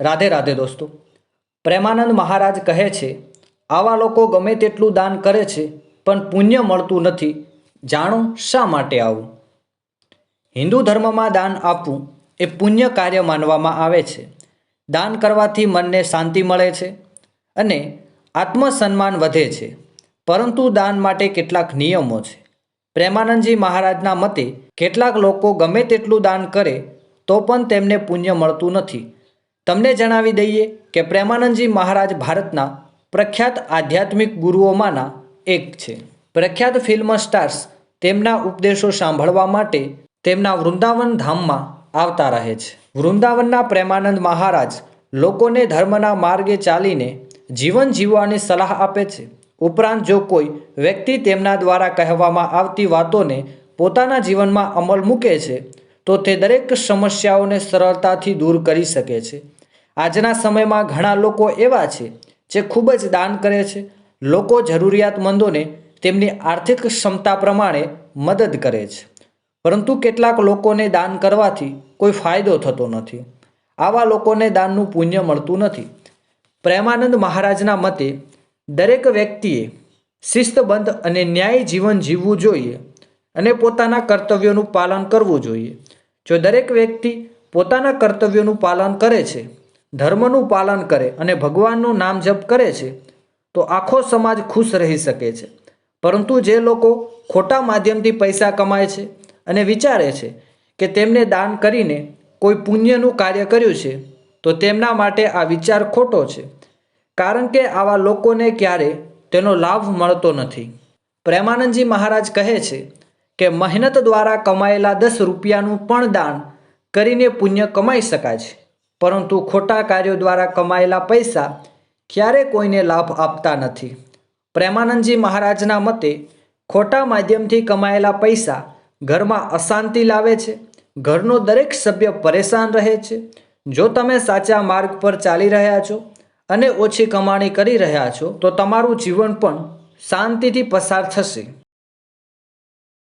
રાધે રાધે દોસ્તો. પ્રેમાનંદ મહારાજ કહે છે, આવા લોકો ગમે તેટલું દાન કરે છે, પણ પુણ્ય મળતું નથી. જાણો શા માટે આવું? હિન્દુ ધર્મમાં દાન આપવું એ પુણ્ય કાર્ય માનવામાં આવે છે. દાન કરવાથી મનને શાંતિ મળે છે અને આત્મસન્માન વધે છે. પરંતુ દાન માટે કેટલાક નિયમો છે. પ્રેમાનંદજી મહારાજના મતે, કેટલાક લોકો ગમે તેટલું દાન કરે, તો પણ તેમને પુણ્ય મળતું નથી. તમને જણાવી દઈએ કે પ્રેમાનંદજી મહારાજ ભારતના પ્રખ્યાત આધ્યાત્મિક ગુરુઓમાંના એક છે. પ્રખ્યાત ફિલ્મ સ્ટાર્સ તેમના ઉપદેશો સાંભળવા માટે તેમના વૃંદાવન ધામમાં આવતા રહે છે. વૃંદાવનના પ્રેમાનંદ મહારાજ લોકોને ધર્મના માર્ગે ચાલીને જીવન જીવવાની સલાહ આપે છે. ઉપરાંત જો કોઈ વ્યક્તિ તેમના દ્વારા કહેવામાં આવતી વાતોને પોતાના જીવનમાં અમલ મૂકે છે, તો તે દરેક સમસ્યાઓને સરળતાથી દૂર કરી શકે છે. આજના સમયમાં ઘણા લોકો એવા છે જે ખૂબ જ દાન કરે છે. લોકો જરૂરિયાતમંદોને તેમની આર્થિક ક્ષમતા પ્રમાણે મદદ કરે છે. પરંતુ કેટલાક લોકોને દાન કરવાથી કોઈ ફાયદો થતો નથી. આવા લોકોને દાનનું પુણ્ય મળતું નથી. પ્રેમાનંદ મહારાજના મતે, દરેક વ્યક્તિએ શિસ્તબંધ અને ન્યાયી જીવન જીવવું જોઈએ અને પોતાના કર્તવ્યોનું પાલન કરવું જોઈએ. જો દરેક વ્યક્તિ પોતાના કર્તવ્યોનું પાલન કરે છે ધર્મનું પાલન કરે અને ભગવાનનું નામ જપ કરે છે, તો આખો સમાજ ખુશ રહી શકે છે. પરંતુ જે લોકો ખોટા માધ્યમથી પૈસા કમાય છે અને વિચારે છે કે તેમને દાન કરીને કોઈ પુણ્યનું કાર્ય કર્યું છે, તો તેમના માટે આ વિચાર ખોટો છે. કારણ કે આવા લોકોને ક્યારે તેનો લાભ મળતો નથી. પ્રેમાનંદજી મહારાજ કહે છે કે મહેનત દ્વારા કમાયેલા દસ રૂપિયાનું પણ દાન કરીને પુણ્ય કમાઈ શકાય છે. પરંતુ ખોટા કાર્યો દ્વારા કમાયેલા પૈસા ક્યારે કોઈને લાભ આપતા નથી. પ્રેમાનંદજી મહારાજના મતે, ખોટા માધ્યમથી કમાયેલા પૈસા ઘરમાં અશાંતિ લાવે છે, ઘરનો દરેક સભ્ય પરેશાન રહે છે. જો તમે સાચા માર્ગ પર ચાલી રહ્યા છો અને ઓછી કમાણી કરી રહ્યા છો, તો તમારું જીવન પણ શાંતિથી પસાર થશે.